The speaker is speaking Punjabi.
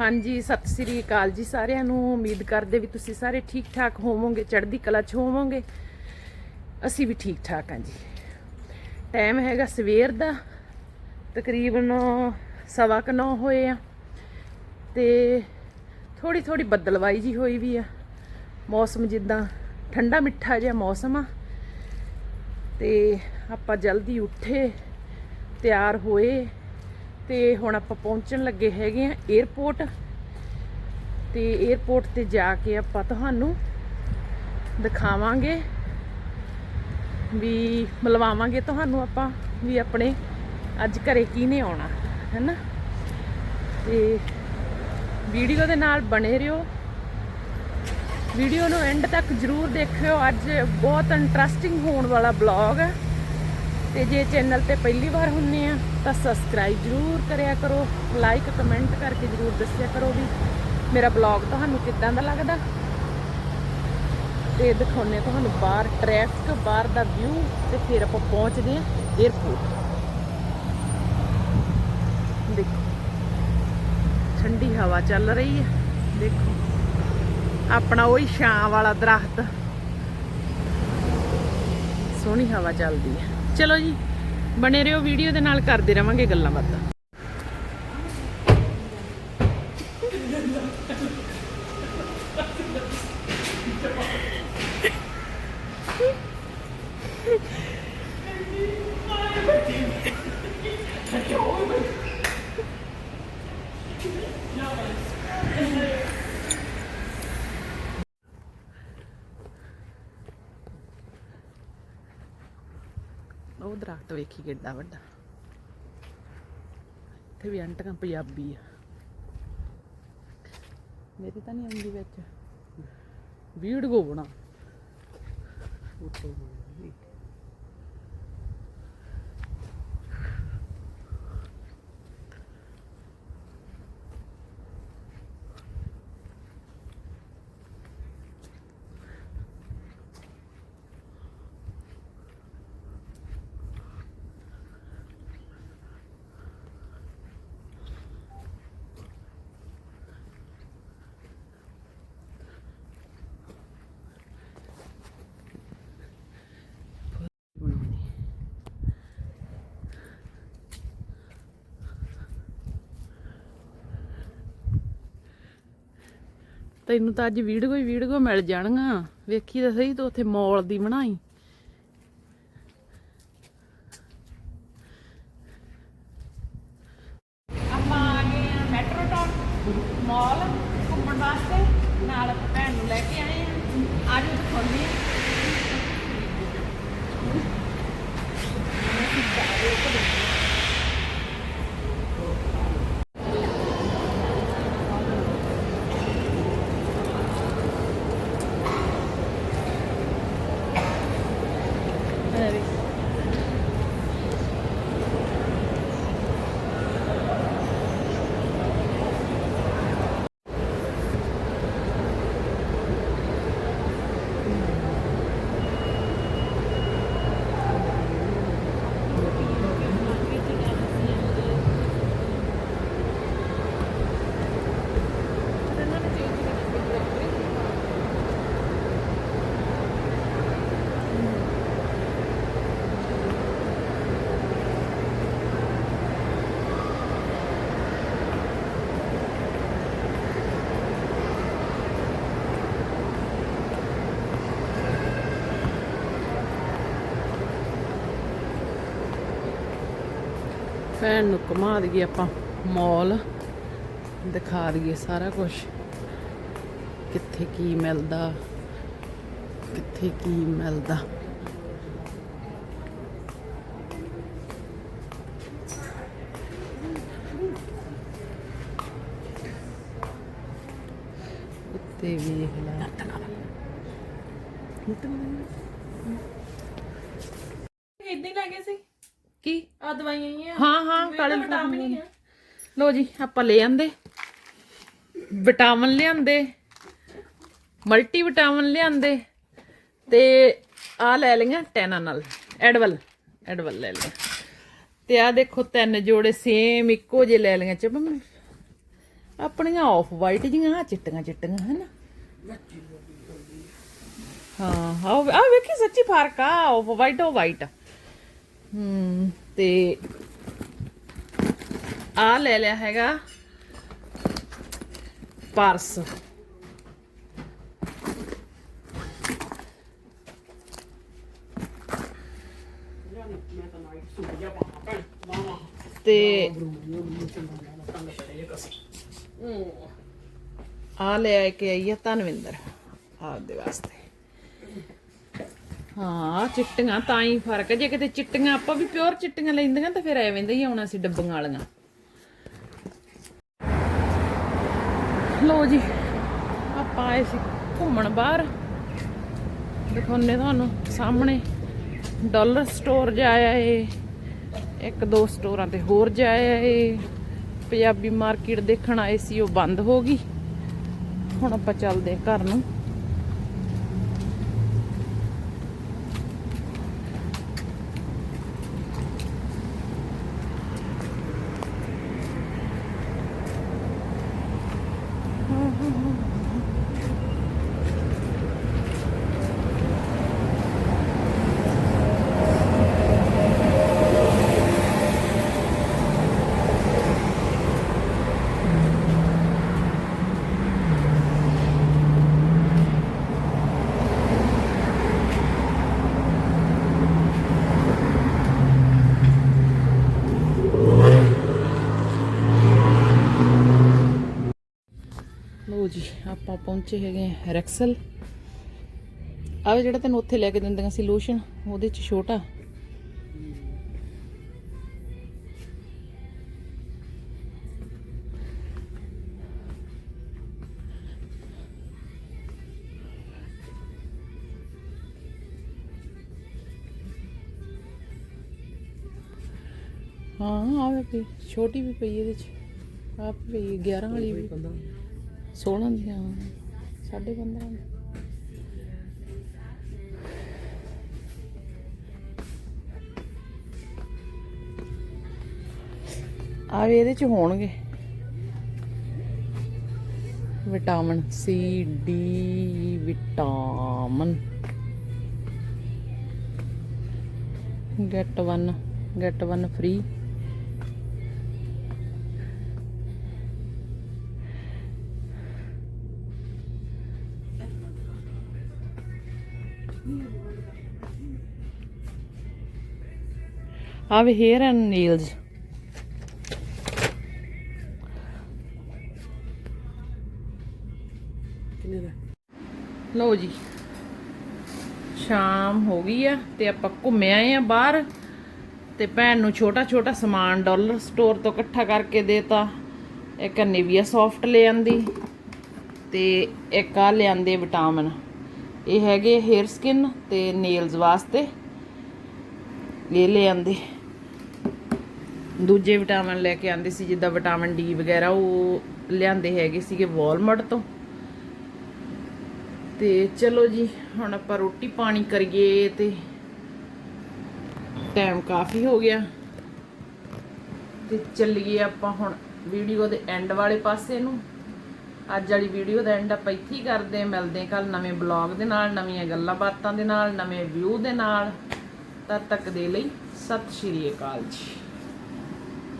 ਹਾਂਜੀ, ਸਤਿ ਸ੍ਰੀ ਅਕਾਲ ਜੀ ਸਾਰਿਆਂ ਨੂੰ। ਉਮੀਦ ਕਰਦੇ ਵੀ ਤੁਸੀਂ ਸਾਰੇ ਠੀਕ ਠਾਕ ਹੋਵੋਗੇ, ਚੜ੍ਹਦੀ ਕਲਾ ਚ ਹੋਵੋਗੇ। ਅਸੀਂ ਵੀ ਠੀਕ ਠਾਕ ਹਾਂ ਜੀ। ਟਾਈਮ ਹੈਗਾ ਸਵੇਰ ਦਾ। ਤਕਰੀਬਨ ਸਵਾ ਕੁ ਨੌ ਹੋਏ ਆ। ਤੇ ਥੋੜੀ ਥੋੜੀ ਬੱਦਲਵਾਈ ਜੀ ਹੋਈ ਵੀ ਆ। ਮੌਸਮ ਜਿੱਦਾਂ ਠੰਡਾ ਮਿੱਠਾ ਜਿਹਾ ਮੌਸਮ ਆ। ਤੇ ਆਪਾਂ ਜਲਦੀ ਉੱਠੇ, ਤਿਆਰ ਹੋਏ। ਤੇ ਹੁਣ ਆਪਾਂ ਪਹੁੰਚਣ ਲੱਗੇ ਹੈਗੇ ਆ 에어ਪੋਰਟ ਤੇ 에어ਪੋਰਟ ਤੇ ਜਾ ਕੇ ਆਪਾਂ ਤੁਹਾਨੂੰ ਦਿਖਾਵਾਂਗੇ ਵੀ ਮਿਲਵਾਵਾਂਗੇ ਤੁਹਾਨੂੰ ਆਪਾਂ ਵੀ ਆਪਣੇ ਅੱਜ ਘਰੇ ਕਿਹਨੇ ਆਉਣਾ, ਹੈਨਾ? ਤੇ ਵੀਡੀਓ ਦੇ ਨਾਲ ਬਣੇ ਰਹੋ। ਵੀਡੀਓ ਨੂੰ ਐਂਡ ਤੱਕ ਜਰੂਰ ਦੇਖਿਓ। ਅੱਜ ਬਹੁਤ ਇੰਟਰਸਟਿੰਗ ਹੋਣ ਵਾਲਾ ਬਲੌਗ ਹੈ ਤੇ ਜੇ ਚੈਨਲ ਤੇ ਪਹਿਲੀ ਵਾਰ ਹੁੰਨੇ ਆ, ਤਾਂ ਸਬਸਕ੍ਰਾਈਬ ਜਰੂਰ ਕਰਿਆ ਕਰੋ ਲਾਈਕ ਕਮੈਂਟ ਕਰਕੇ ਜਰੂਰ ਦੱਸਿਆ ਕਰੋ ਵੀ ਮੇਰਾ ਬਲੌਗ ਤੁਹਾਨੂੰ ਕਿੱਦਾਂ ਦਾ ਲੱਗਦਾ। ਤੇ ਦਿਖਾਉਨੇ ਤੁਹਾਨੂੰ ਬਾਹਰ ਟ੍ਰੈਫਿਕ ਬਾਹਰ ਦਾ ਵਿਊ ਤੇ ਫਿਰ ਆਪਾਂ ਪਹੁੰਚਦੇ ਆ 에어ਪੋਰਟ ਦੇਖੋ, ਠੰਡੀ ਹਵਾ ਚੱਲ ਰਹੀ ਹੈ ਦੇਖੋ। ਆਪਣਾ ਉਹੀ ਛਾਂ ਵਾਲਾ ਦਰਖਤ। ਸੋਹਣੀ ਹਵਾ ਚੱਲਦੀ ਹੈ ਚਲੋ ਜੀ ਬਣੇ ਰਹੋ ਵੀਡੀਓ ਦੇ ਨਾਲ ਕਰਦੇ ਰਵਾਂਗੇ ਗੱਲਾਂ ਬਾਤਾਂ। ਦਰਖਤ ਵੇਖੀ ਕਿੱਡਾ ਵੱਡਾ। ਇੱਥੇ ਵੀ ਅੰਟਕਾਂ ਪੰਜਾਬੀ ਆ। ਮੇਰੀ ਤਾਂ ਨਹੀਂ ਆਉਂਦੀ ਵਿੱਚ। ਵੀਡੀਓ ਬਣਾ। ਬਣਾਉਣੀ ਤੈਨੂੰ ਤਾਂ ਅੱਜ ਵੀਡੀਓ ਹੀ ਵੀਡੀਓ ਮਿਲ ਜਾਣਗੀਆਂ। ਵੇਖੀ ਤਾਂ ਸਹੀ ਤੂੰ ਉੱਥੇ ਮੌਲ ਦੀ ਬਣਾਈ। ਭੈਣ ਨੂੰ ਘੁਮਾ ਦਈਏ ਆਪਾਂ ਮਾਲ ਦਿਖਾ ਦਈਏ ਸਾਰਾ ਕੁਝ ਕਿੱਥੇ ਕੀ ਮਿਲਦਾ, ਕਿੱਥੇ ਕੀ ਮਿਲਦਾ। ਉੱਤੇ ਵੇਖ ਲੈ। ਇਦਾਂ ਹੀ ਲੱਗੇ ਸੀ ਕੀ ਆ ਦਵਾਈਆਂ ਹੀ ਆ। ਹਾਂ ਹਾਂ ਕਾਲੇ ਵਿਟਾਮਿਨ ਹੀ ਆ। ਲੋ ਜੀ ਆਪਾਂ ਲੈ ਆਂਦੇ। ਵਿਟਾਮਿਨ ਲਿਆਂਦੇ। ਮਲਟੀ ਵਿਟਾਮਿਨ ਲਿਆਂਦੇ। ਤੇ ਆ ਲੈ ਲਈਆਂ ਟੈਨਾਨਲ। ਐਡਵਲ ਐਡਵਲ ਲੈ ਲਿਆ ਤੇ ਆ ਦੇਖੋ ਤਿੰਨ ਜੋੜੇ ਸੇਮ ਇੱਕੋ ਜਿਹੇ ਲੈ ਲਈਆਂ ਚ ਆਪਣੀਆਂ ਆਫ ਵਾਈਟ ਜੀਆਂ ਆਹ ਚਿੱਟੀਆਂ ਚਿੱਟੀਆਂ ਹਨਾ? ਹਾਂ ਆ ਆ ਵੇਖੀ ਸੱਚੀ ਫ਼ਰਕ ਆ ਆਫ ਵਾਈਟ ਉਹ ਵਾਈਟ ਹੂੰ। ਤੇ ਆ ਲੈ ਲਿਆ ਹੈਗਾ ਪਰਸ। ਤੇ ਆ ਲੈ ਕੇ ਆਈ ਆ ਧਨਵਿੰਦਰ ਆਪਦੇ ਵਾਸਤੇ। ਹਾਂ, ਚਿੱਟੀਆਂ ਤਾਂ ਹੀ ਫ਼ਰਕ ਹੈ। ਜੇ ਕਿਤੇ ਚਿੱਟੀਆਂ, ਆਪਾਂ ਵੀ ਪਿਓਰ ਚਿੱਟੀਆਂ ਲੈਂਦੀਆਂ ਤਾਂ ਫਿਰ ਐਵੇਂ ਦਾ ਹੀ ਆਉਣਾ ਸੀ ਡੱਬੀਆਂ ਵਾਲੀਆਂ। ਲੋ ਜੀ, ਆਪਾਂ ਆਏ ਸੀ ਘੁੰਮਣ ਬਾਹਰ। ਦਿਖਾਉਨੇ ਤੁਹਾਨੂੰ ਸਾਹਮਣੇ। ਡਾਲਰ ਸਟੋਰ ਜਾਇਆ ਏ ਇੱਕ, ਦੋ ਸਟੋਰਾਂ ਤੇ ਹੋਰ ਜਾਇਆ ਏ ਪੰਜਾਬੀ ਮਾਰਕੀਟ ਦੇਖਣ ਆਏ ਸੀ, ਉਹ ਬੰਦ ਹੋ ਗਈ। ਹੁਣ ਆਪਾਂ ਚੱਲਦੇ ਹਾਂ ਘਰ ਨੂੰ ਲੋ ਜੀ ਆਪਾਂ ਪਹੁੰਚੇ ਹੈਗੇ ਆ ਰੈਕਸਲ। ਆਹ ਜਿਹੜਾ ਤੈਨੂੰ ਉੱਥੇ ਲੈ ਕੇ ਦਿੰਦੀਆਂ ਸੀ ਲੋਸ਼ਨ ਉਹਦੇ ਚ ਛੋਟਾ। ਹਾਂ ਆਵੇ ਪਈ ਛੋਟੀ ਵੀ ਪਈ ਇਹਦੇ ਚ। ਆ ਪਈ 11 ਵਾਲੀ ਵੀ। 16 ਦੀਆਂ, ਸਾਢੇ 15 ਦੀ ਇਹਦੇ ਚ ਹੋਣਗੇ। Vitamin C D vitamin. Get 1 get 1 free. ਆਵੇ ਹੇਅਰ ਐਂਡ ਨੇਲਸ। ਲਓ ਜੀ ਸ਼ਾਮ ਹੋ ਗਈ ਆ ਤੇ ਆਪਾਂ ਘੁੰਮੇ ਆਏ ਆ ਬਾਹਰ ਤੇ ਭੈਣ ਨੂੰ ਛੋਟਾ ਛੋਟਾ ਸਮਾਨ ਡਾਲਰ ਸਟੋਰ ਤੋਂ ਇਕੱਠਾ ਕਰਕੇ ਦੇਤਾ। ਇੱਕ ਨਿਵੀਆ ਸੌਫਟ ਲੈ ਆਂਦੀ ਤੇ ਇੱਕ ਆ ਲਿਆਂਦੇ ਵਿਟਾਮਿਨ। ਇਹ ਹੈਗੇ ਹੇਅਰ ਸਕਿਨ ਤੇ ਨੇਲਸ ਵਾਸਤੇ। ਇਹ ਲੈ ਆਂਦੇ। ਦੂਜੇ ਵਿਟਾਮਿਨ ਲੈ ਕੇ ਆਂਦੇ ਸੀ, ਜਿੱਦਾਂ ਵਿਟਾਮਿਨ ਡੀ ਵਗੈਰਾ, ਉਹ ਲਿਆਂਦੇ ਹੈਗੇ ਸੀਗੇ ਵਾਲਮਾਰਟ ਤੋਂ। ਤੇ ਚਲੋ ਜੀ, ਹੁਣ ਆਪਾਂ ਰੋਟੀ ਪਾਣੀ ਕਰੀਏ ਤੇ ਟਾਈਮ ਕਾਫੀ ਹੋ ਗਿਆ। ਤੇ ਚੱਲੀਏ ਆਪਾਂ ਹੁਣ ਵੀਡੀਓ ਦੇ ਐਂਡ ਵਾਲੇ ਪਾਸੇ ਨੂੰ। ਅੱਜ ਵਾਲੀ ਵੀਡੀਓ ਦਾ ਐਂਡ ਆਪਾਂ ਇੱਥੇ ਹੀ ਕਰਦੇ ਹਾਂ। ਮਿਲਦੇ ਹਾਂ ਕੱਲ ਨਵੇਂ ਬਲੌਗ ਦੇ ਨਾਲ, ਨਵੀਆਂ ਗੱਲਾਂ ਬਾਤਾਂ ਦੇ ਨਾਲ, ਨਵੇਂ ਵਿਊ ਦੇ ਨਾਲ। ਤਦ ਤੱਕ ਦੇ ਲਈ ਸਤਿ ਸ਼੍ਰੀ ਅਕਾਲ ਜੀ।